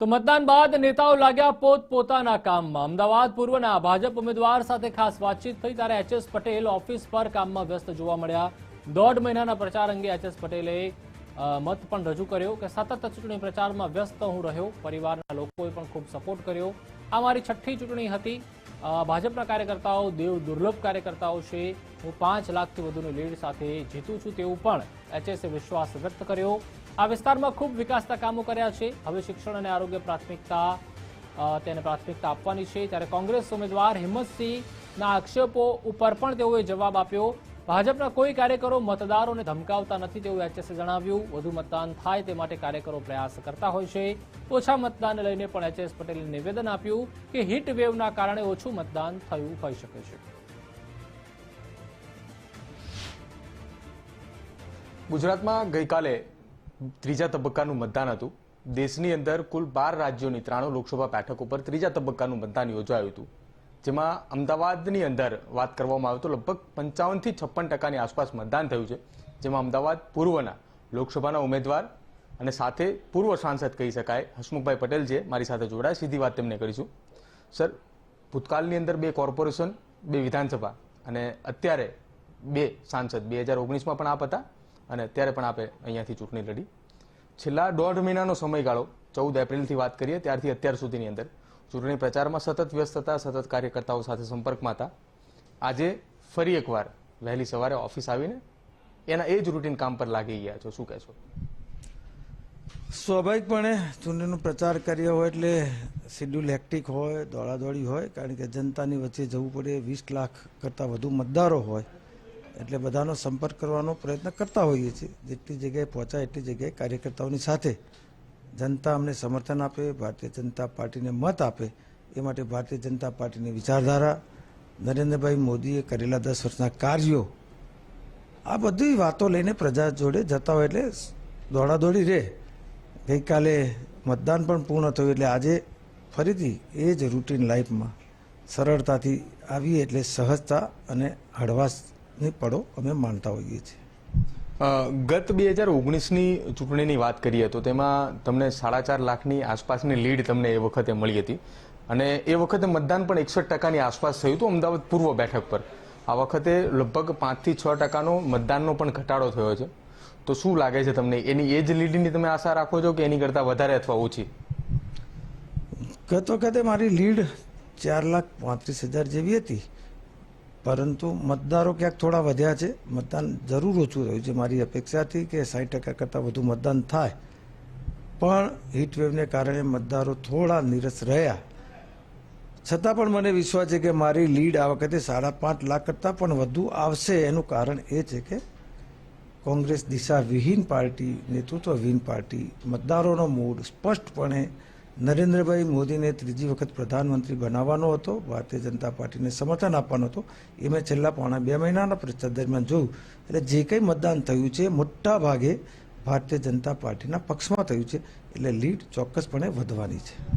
તો મતદાન બાદ નેતાઓ લાગ્યા પોત પોતાના કામમાં. અમદાવાદ પૂર્વના ભાજપ ઉમેદવાર સાથે ખાસ વાતચીત થઈ ત્યારે એચએસ પટેલ ઓફિસ પર કામમાં વ્યસ્ત જોવા મળ્યા. દોઢ મહિનાના પ્રચાર અંગે એચએસ પટેલે મત પણ રજૂ કર્યો કે સતત ચૂંટણી પ્રચારમાં વ્યસ્ત હું રહ્યો. પરિવારના લોકોએ પણ ખૂબ સપોર્ટ કર્યો. આ મારી છઠ્ઠી ચૂંટણી હતી. ભાજપના કાર્યકર્તાઓ, દેવ દુર્લભ કાર્યકર્તાઓ છે. હું પાંચ લાખથી વધુની લીડ સાથે જીતું છું તેવું પણ એચએસે વિશ્વાસ વ્યક્ત કર્યો. આ વિસ્તારમાં ખૂબ વિકાસના કામો કર્યા છે. હવે શિક્ષણ અને આરોગ્ય પ્રાથમિકતા તેને પ્રાથમિકતા આપવાની છે. ત્યારે કોંગ્રેસ ઉમેદવાર હિંમતસિંહના આક્ષેપો ઉપર પણ તેઓએ જવાબ આપ્યો. ભાજપના કોઈ કાર્યકરો મતદારોને ધમકાવતા નથી તેવું એચએસે જણાવ્યું. વધુ મતદાન થાય તે માટે કાર્યકરો પ્રયાસ કરતા હોય છે. ઓછા મતદાનને લઈને પણ એચએસ પટેલે નિવેદન આપ્યું કે હીટ વેવના કારણે ઓછું મતદાન થયું હોઈ શકે છે. ગુજરાતમાં ગઈકાલે ત્રીજા તબક્કાનું મતદાન હતું. દેશની અંદર કુલ બાર રાજ્યોની ત્રાણું લોકસભા બેઠક ઉપર ત્રીજા તબક્કાનું મતદાન યોજાયું હતું. જેમાં અમદાવાદની અંદર વાત કરવામાં આવે તો લગભગ પંચાવનથી છપ્પન ટકાની આસપાસ મતદાન થયું છે. જેમાં અમદાવાદ પૂર્વના લોકસભાના ઉમેદવાર અને સાથે પૂર્વ સાંસદ કહી શકાય હસમુખભાઈ પટેલ જે મારી સાથે જોડાય. સીધી વાત તેમને કરીશું. સર, ભૂતકાળની અંદર બે કોર્પોરેશન, બે વિધાનસભા અને અત્યારે બે સાંસદ. બે હજાર ઓગણીસમાં પણ આપ હતા અને અત્યારે પણ આપે અહીંયાથી ચૂંટણી લડી. છેલ્લા દોઢ મહિનાનો સમયગાળો, ચૌદ એપ્રિલથી વાત કરીએ ત્યારથી અત્યાર સુધીની અંદર. ચૂંટણી પ્રચારમાં સતત વ્યસ્ત હતા, સતત કાર્યકર્તાઓ સાથે સંપર્કમાં હતા. આજે ફરી એકવાર વહેલી સવારે ઓફિસ આવીને એના એ જ રૂટીન કામ પર લાગી ગયા છો. શું કહેશો? સ્વાભાવિકપણે ચૂંટણીનો પ્રચાર કર્યો હોય એટલે શેડ્યુલ હેક્ટિક હોય, દોડાદોડી હોય, કારણ કે જનતાની વચ્ચે જવું પડે, વીસ લાખ કરતાં વધુ મતદારો હોય, એટલે બધાનો સંપર્ક કરવાનો પ્રયત્ન કરતા હોઈએ છીએ. જેટલી જગ્યાએ પહોંચાય એટલી જગ્યાએ કાર્યકર્તાઓની સાથે જનતા અમને સમર્થન આપે, ભારતીય જનતા પાર્ટીને મત આપે, એ માટે ભારતીય જનતા પાર્ટીની વિચારધારા નરેન્દ્રભાઈ મોદીએ કરેલા દસ વર્ષના કાર્યો, આ બધી વાતો લઈને પ્રજા જોડે જતા હોય એટલે દોડાદોડી રહે. ગઈકાલે મતદાન પણ પૂર્ણ થયું એટલે આજે ફરીથી એ જ રૂટીન લાઈફમાં સરળતાથી આવીએ એટલે સહજતા અને હળવાશની પળો અમે માનતા હોઈએ છીએ. ગત બે હજાર ઓગણીસની ચૂંટણીની વાત કરીએ તો તેમાં તમને સાડા ચાર લાખની આસપાસની લીડ તમને એ વખતે મળી હતી. અને એ વખતે મતદાન પણ એકસઠ ટકાની આસપાસ થયું હતું, અમદાવાદ પૂર્વ બેઠક પર. આ વખતે લગભગ પાંચથી છ ટકાનો મતદાનનો પણ ઘટાડો થયો છે. તો શું લાગે છે તમને? એની એ જ લીડની તમે આશા રાખો છો કે એની કરતાં વધારે અથવા ઓછી? ગત વખતે મારી લીડ ચાર લાખ પાંત્રીસ હજાર જેવી હતી. પરંતુ મતદારો ક્યાંક થોડા વધ્યા છે. મતદાન જરૂર ઓછું રહ્યું છે. મારી અપેક્ષાથી કે સાઠ ટકા કરતાં વધુ મતદાન થાય. પણ હીટવેવને કારણે મતદારો થોડા નીરસ રહ્યા. છતાં પણ મને વિશ્વાસ છે કે મારી લીડ આ વખતે સાડા પાંચ લાખ કરતાં પણ વધુ આવશે. એનું કારણ એ છે કે કોંગ્રેસ દિશા વિહીન પાર્ટી, નેતૃત્વવિહીન પાર્ટી મતદારોનો મૂડ સ્પષ્ટપણે નરેન્દ્રભાઈ મોદીને ત્રીજી વખત પ્રધાનમંત્રી બનાવવાનો હતો, ભારતીય જનતા પાર્ટીને સમર્થન આપવાનો હતો. એ મેં છેલ્લા પોણા બે મહિનાના પ્રચાર દરમિયાન જોયું. એટલે જે કંઈ મતદાન થયું છે, મોટા ભાગે ભારતીય જનતા પાર્ટીના પક્ષમાં થયું છે. એટલે લીડ ચોક્કસપણે વધવાની છે.